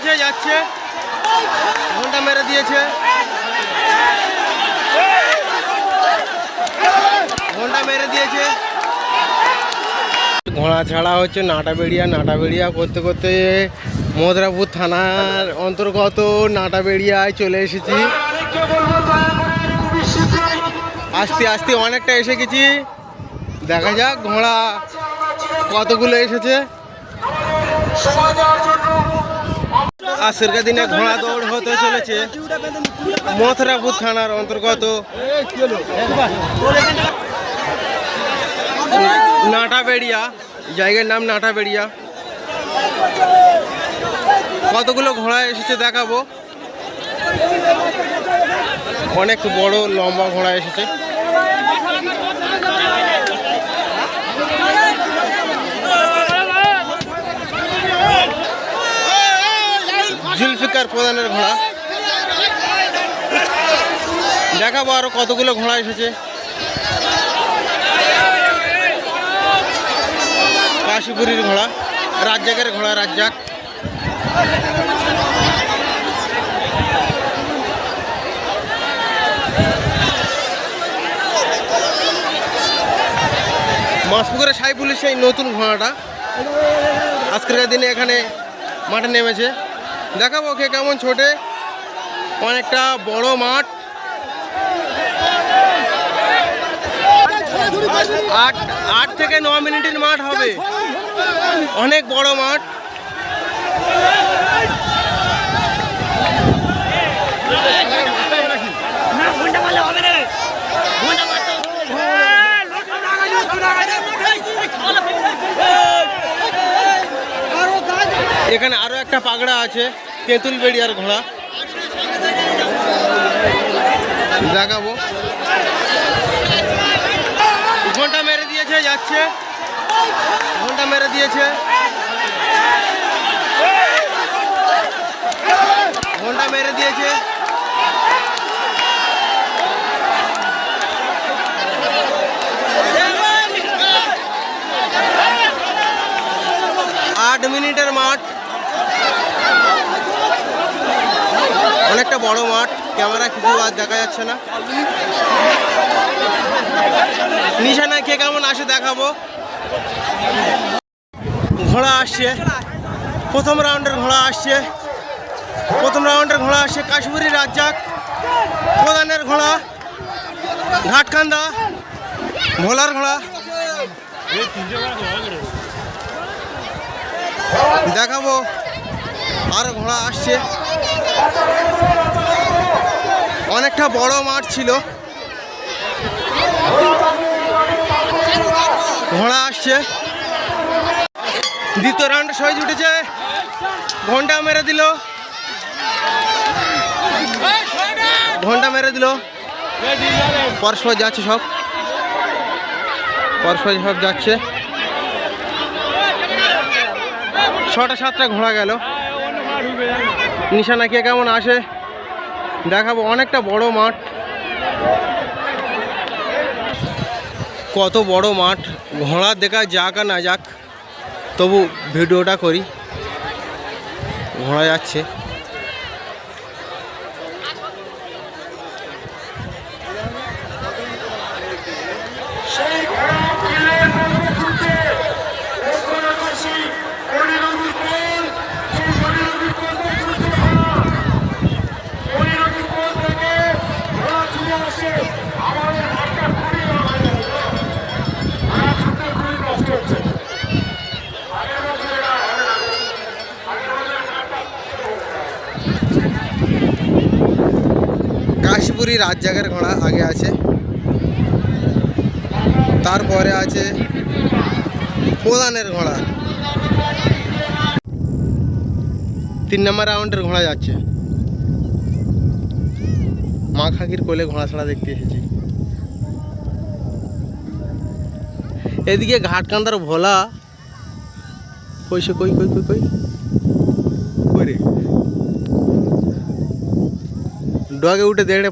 দিয়েছে, যাচ্ছে। ঘণ্টা মেরে দিয়েছে। ঘণ্টা মেরে দিয়েছে। ঘোড়া ছাড়া হচ্ছে নাটাবেড়িয়া। নাটাবেড়িয়া করতে করতে মধুরাপুর থানার অন্তর্গত নাটাবেড়িয়ায় চলে এসেছি। আস্তে আস্তে অনেকটা এসে গেছি। দেখা যাক ঘোড়া কতগুলো এসেছে। আজকের দিনে ঘোড়া দৌড় হতে চলেছে। মথুরাপুর থানার অন্তর্গত। নাটাবেড়িয়া, জায়গার নাম নাটাবেড়িয়া। কতগুলো ঘোড়া এসেছে দেখাবো। অনেক বড়, লম্বা ঘোড়া এসেছে। জুলফিকার প্রধানের ঘোড়া। দেখাবো আরও কতগুলো ঘোড়া এসেছে। কাশীপুরীর ঘোড়া, রাজ্জাকের ঘোড়া, রাজ্জাক। মাসপুকুরে সাইফুলের সেই নতুন ঘোড়াটা। আজকের দিনে এখানে মাঠে নেমেছে। দেখাবো ওকে কেমন ছোটে। অনেকটা বড় মাঠ। আট আট থেকে ন মিনিটের মাঠ হবে। অনেক বড় মাঠ না ঘণ্টা মারলে হবে রে ঘণ্টা মারতে এখানে আরও একটা পাগড়া আছে তেঁতুল বেড়িয়ার ঘোড়া। দেখাবো। ঘণ্টা মেরে দিয়েছে যাচ্ছে। ঘণ্টা মেরে দিয়েছে। ঘণ্টা মেরে দিয়েছে। আট মিনিটের মাঠ। অনেকটা বড় মাঠ, ক্যামেরা কিছু আর দেখা যাচ্ছে না। নিশানা কে কেমন আসে দেখাবো। ঘোড়া আসছে। প্রথম রাউন্ডের ঘোড়া আসছে। প্রথম রাউন্ডের ঘোড়া আসছে কাশ্মীরি রাজ্জাক। প্রধানের ঘোড়া ঘাটকান্দা। ভোলার ঘোড়া। দেখাবো। আরও ঘোড়া আসছে। অনেকটা বড় মাঠ ছিল। ঘোড়া আসছে। দ্বিতীয় রাউন্ডে সহজ উঠেছে। ঘণ্টা মেরে দিল। ঘণ্টা মেরে দিল। পরস্পর যাচ্ছে সব। পরস্পর সব যাচ্ছে। ছটা সাতটা ঘোড়া গেল। নিশানা কে কেমন আসে? দেখাবো, অনেকটা বড় মাঠ। কত বড় মাঠ। ঘোড়া দেখা যাক আর না যাক, তবু ভিডিওটা করি। ঘোড়া যাচ্ছে সেই ঘোড়া মিলে নদী ছুটে ওখানে বসি হরি নদীর কোল সেই হরি নদীর কোল থেকে ছুটছে ঘোড়া হরি নদীর কোল থেকে ঘোড়া ছুটে আসে আমাদের ঘাটটা খুবই লাগানো ঘোড়া ছুটে খুবই কষ্ট হচ্ছে আগের বছর এটা হবে না আগের বছর ঘাটটা কাশীপুরি রাজ্জাকের ঘোড়া আগে আছে। তারপরে আছে প্রধানের ঘোড়া। তিন নম্বর রাউন্ডের ঘোড়া যাচ্ছে। মা খাকির কোলে ঘোড়া ছাড়া দেখতে এসেছি। এদিকে ঘাটকান্দার ভোলা। কইসে কই কই কই কই? কই রে? ডগে উঠে দেড়ে